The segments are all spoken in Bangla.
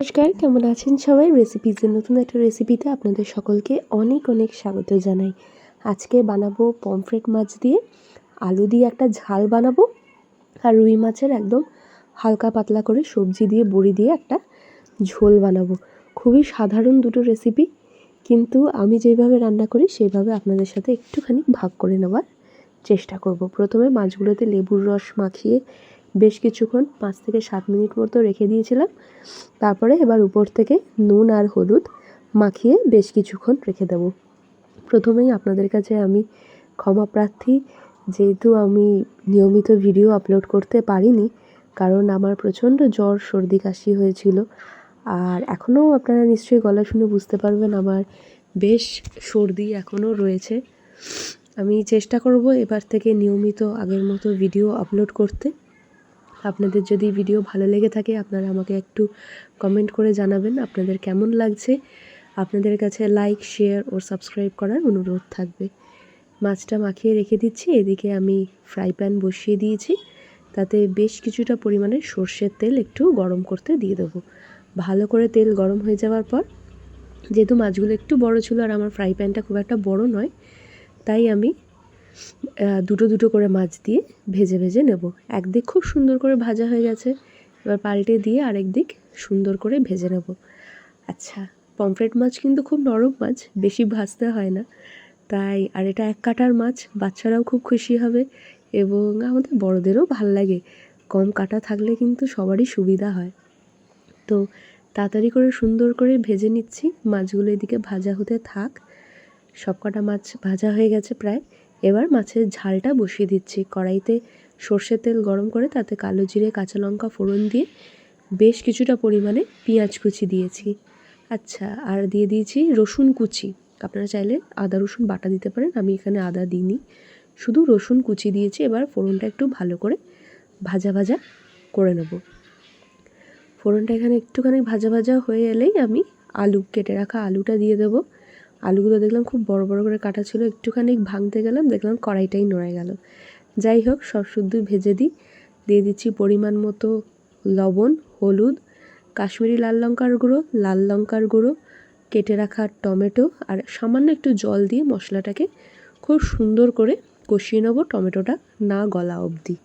নমস্কার, কেমন আছেন সবাই? রেসিপিজের নতুন একটা রেসিপিতে আপনাদের সকলকে অনেক অনেক স্বাগত জানাই। আজকে বানাবো পমফ্রেট মাছ দিয়ে আলু দিয়ে একটা ঝাল বানাবো আর রুই মাছের একদম হালকা পাতলা করে সবজি দিয়ে, বড়ি দিয়ে একটা ঝোল বানাবো। খুবই সাধারণ দুটো রেসিপি কিন্তু আমি যেভাবে রান্না করি সেইভাবে আপনাদের সাথে একটুখানি ভাগ করে নেওয়ার চেষ্টা করব। প্রথমে মাছগুলোতে লেবুর রস মাখিয়ে বেশ কিছুক্ষণ, পাঁচ থেকে সাত মিনিট মতো রেখে দিয়েছিলাম। তারপরে এবার উপর থেকে নুন আর হলুদ মাখিয়ে বেশ কিছুক্ষণ রেখে দেব। প্রথমেই আপনাদের কাছে আমি ক্ষমা প্রার্থী। যেহেতু আমি নিয়মিত ভিডিও আপলোড করতে পারিনি, কারণ আমার প্রচণ্ড জ্বর, সর্দি, কাশি হয়েছিল। আর এখনও আপনারা নিশ্চয়ই গলা শুনে বুঝতে পারবেন, আমার বেশ সর্দি এখনও রয়েছে। আমি চেষ্টা করব এবার থেকে নিয়মিত আগের মতো ভিডিও আপলোড করতে। আপনাদের যদি ভিডিও ভালো লেগে থাকে, আপনারা আমাকে একটু কমেন্ট করে জানাবেন আপনাদের কেমন লাগছে। আপনাদের কাছে লাইক শেয়ার ও সাবস্ক্রাইব করার অনুরোধ থাকবে। মাছটা মাখিয়ে রেখে দিচ্ছি, এদিকে আমি ফ্রাই প্যান বসিয়ে দিয়েছি। তাতে বেশ কিছুটা পরিমাণে সর্ষের তেল একটু গরম করতে দিয়ে দেবো। ভালো করে তেল গরম হয়ে যাওয়ার পর, যেহেতু মাছগুলো একটু বড় ছিল আর আমার ফ্রাই প্যানটা খুব একটা বড় নয়, তাই আমি দুটো দুটো করে মাছ দিয়ে ভেজে ভেজে নেব। একদিক খুব সুন্দর করে ভাজা হয়ে গেছে, এবার পাল্টে দিয়ে আরেক দিক সুন্দর করে ভেজে নেব। আচ্ছা পমফ্রেট মাছ কিন্তু খুব নরম মাছ, বেশি ভাজতে হয় না। তাই, আর এটা এক কাটার মাছ, বাচ্চারাও খুব খুশি হবে এবং আমাদের বড়দেরও ভালো লাগে। কম কাটা থাকলে কিন্তু সবারই সুবিধা হয়। তো, তাড়াতাড়ি করে সুন্দর করে ভেজে নিচ্ছি। মাছগুলো এদিকে ভাজা হতে থাক। সব কটা মাছ ভাজা হয়ে গেছে প্রায়। এবার মাছের ঝালটা বসিয়ে দিচ্ছি। কড়াইতে সর্ষের তেল গরম করে তাতে কালো জিরে, কাঁচা লঙ্কা ফোড়ন দিয়ে বেশ কিছুটা পরিমাণে পেঁয়াজ কুচি দিয়েছি। আচ্ছা আর দিয়ে দিয়েছি রসুন কুচি। আপনারা চাইলে আদা, রসুন বাটা দিতে পারেন, আমি এখানে আদা দিইনি। শুধু রসুন কুচি দিয়েছি, এবার ফোড়নটা একটু ভালো করে ভাজা ভাজা করে নেব। ফোড়নটা এখানে একটুখানি ভাজা ভাজা হয়ে এলেই আমি আলু, কেটে রাখা আলুটা দিয়ে দেবো। আলুগুলো দেখলাম খুব বড় বড় করে কাটা ছিল, একটুখানি ভাঙতে গেলাম, দেখলাম কড়াইটাই নড়ে গেল। যাই হোক, সব শুদ্ধ ভেজে দিই। দিয়ে দিচ্ছি পরিমাণ মতো লবণ, হলুদ, কাশ্মীরি লাল লঙ্কার গুঁড়ো, লাল লঙ্কার গুঁড়ো, কেটে রাখা টমেটো, আর সামান্য একটু জল দিয়ে মশলাটাকে খুব সুন্দর করে কষিয়ে নেব টমেটোটা না গলা অবধি।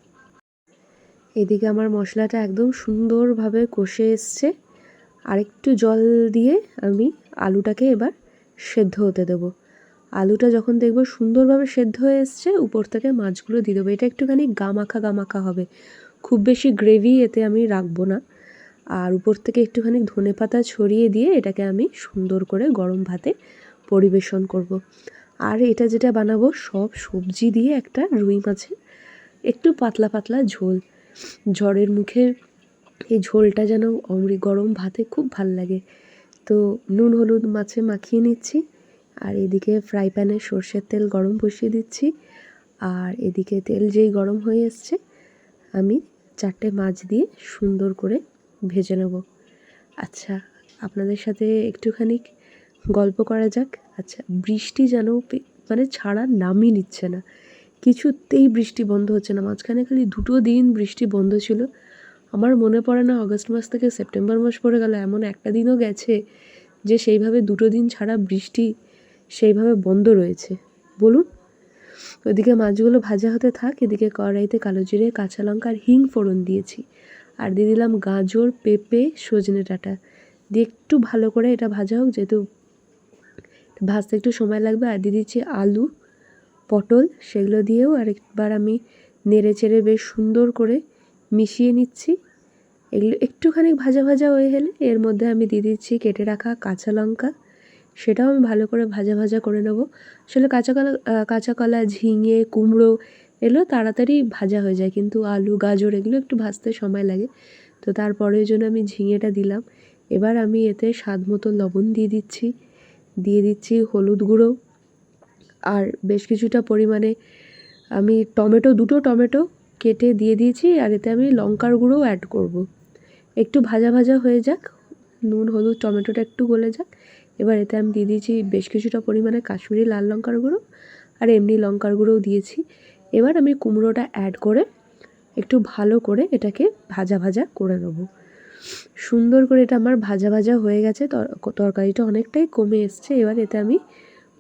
এদিকে আমার মশলাটা একদম সুন্দরভাবে কষে এসছে। আরেকটু জল দিয়ে আমি আলুটাকে এবার সেদ্ধ হতে দেবো। আলুটা যখন দেখব সুন্দরভাবে সেদ্ধ হয়ে এসছে, উপর থেকে মাছগুলো দিয়ে দেবো। এটা একটুখানি গামাখা গামাখা হবে। খুব বেশি গ্রেভি এতে আমি রাখব না। আর উপর থেকে একটুখানি ধনে পাতা ছড়িয়ে দিয়ে এটাকে আমি সুন্দর করে গরম ভাতে পরিবেশন করব। আর এটা যেটা বানাবো, সব সবজি দিয়ে একটা রুই মাছের একটু পাতলা পাতলা ঝোল। ঝড়ের মুখে এই ঝোলটা যেন অমৃ গরম ভাতে খুব ভালো লাগে। তো নুন, হলুদ, মাছে মাখিয়ে নিচ্ছি। আর এদিকে ফ্রাই প্যানে সর্ষের তেল গরম বসিয়ে দিচ্ছি। আর এদিকে তেল যেই গরম হয়ে এসছে, আমি চারটে মাছ দিয়ে সুন্দর করে ভেজে নেব। আচ্ছা আপনাদের সাথে একটুখানি গল্প করা যাক। আচ্ছা বৃষ্টি যেন মানে ছাড়া নামই নিচ্ছে না। কিছুতেই বৃষ্টি বন্ধ হচ্ছে না। মাঝখানে খালি দুটো দিন বৃষ্টি বন্ধ ছিল। আমার মনে পড়ে না অগস্ট মাস থেকে সেপ্টেম্বর মাস পড়ে গেল, এমন একটা দিনও গেছে যে সেইভাবে দুটো দিন ছাড়া বৃষ্টি সেইভাবে বন্ধ রয়েছে। বলুন। ওদিকে মাছগুলো ভাজা হতে থাক, এদিকে কড়াইতে কালো জিরে, কাঁচা লঙ্কা আর হিং ফোড়ন দিয়েছি। আর দিয়ে দিলাম গাজর, পেঁপে, সজনে ডাঁটা। দিয়ে একটু ভালো করে এটা ভাজা হোক, যেহেতু ভাজতে একটু সময় লাগবে, আর দিয়ে দিচ্ছি আলু, পটল, সেগুলো দিয়েও আরেকবার আমি নেড়ে চেড়ে বেশ সুন্দর করে মিশিয়ে নিচ্ছি। এগুলো একটুখানি ভাজা ভাজা হয়ে গেলে এর মধ্যে আমি দিয়ে দিচ্ছি কেটে রাখা কাঁচা লঙ্কা। সেটাও আমি ভালো করে ভাজা ভাজা করে নেব। আসলে কাঁচা কলা কাঁচা কলা, ঝিঙে, কুমড়ো এগুলো তাড়াতাড়ি ভাজা হয়ে যায়। কিন্তু আলু, গাজর এগুলো একটু ভাজতে সময় লাগে। তো তারপরের জন্য আমি ঝিঙেটা দিলাম। এবার আমি এতে স্বাদ মতো লবণ দিয়ে দিচ্ছি। দিয়ে দিচ্ছি হলুদ গুঁড়ো। আর বেশ কিছুটা পরিমাণে আমি টমেটো, দুটো টমেটো কেটে দিয়ে দিয়েছি আর এতে আমি লঙ্কার গুঁড়োও অ্যাড করব। একটু ভাজা ভাজা হয়ে যাক, নুন, হলুদ, টমেটোটা একটু গলে যাক। এবার এতে আমি দিয়ে দিয়েছি বেশ কিছুটা পরিমাণে কাশ্মীরি লাল লঙ্কার গুঁড়ো আর এমনি লঙ্কার গুঁড়োও দিয়েছি। এবার আমি কুমড়োটা অ্যাড করে একটু ভালো করে এটাকে ভাজা ভাজা করে নেব। সুন্দর করে এটা আমার ভাজা ভাজা হয়ে গেছে, তর- তরকারিটা অনেকটাই কমে এসছে। এবার এতে আমি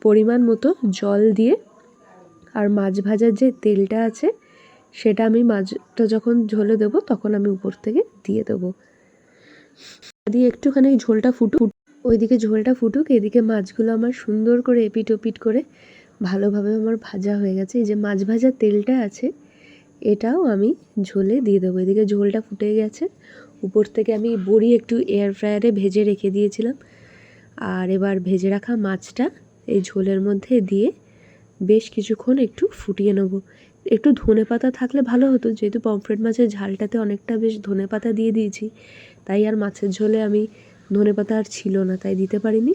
পরিমাণ মতো জল দিয়ে আর মাছ ভাজার যে তেলটা আছে সেটা আমি মাছটা যখন ঝোলে দেবো, তখন আমি উপর থেকে দিয়ে দেবো। দিয়ে একটুখানি ঝোলটা ফুটুক। ওইদিকে ঝোলটা ফুটুক, এদিকে মাছগুলো আমার সুন্দর করে এপিট ওপিট করে ভালোভাবে আমার ভাজা হয়ে গেছে। এই যে মাছ ভাজার তেলটা আছে, এটাও আমি ঝোলে দিয়ে দেবো। এদিকে ঝোলটা ফুটে গেছে। উপর থেকে আমি বড়ি একটু এয়ার ফ্রায়ারে ভেজে রেখে দিয়েছিলাম। আর এবার ভেজে রাখা মাছটা এই ঝোলের মধ্যে দিয়ে বেশ কিছুক্ষণ একটু ফুটিয়ে নেব। একটু ধনে পাতা থাকলে ভালো হতো, যেহেতু পমফ্রেট মাছের ঝালটাতে অনেকটা বেশ ধনে পাতা দিয়ে দিয়েছি। তাই আর মাছের ঝোলে আমি ধনে পাতা আর ছিল না, তাই দিতে পারিনি।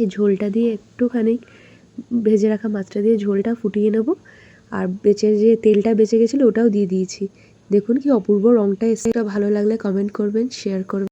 এই ঝোলটা দিয়ে একটুখানি ভেজে রাখা মাছটা দিয়ে ঝোলটা ফুটিয়ে নেব। আর বেঁচে যে তেলটা বেঁচে গেছিল ওটাও দিয়ে দিয়েছি। দেখুন কি অপূর্ব রঙটা এসে ভালো লাগলে কমেন্ট করবেন শেয়ার করবেন।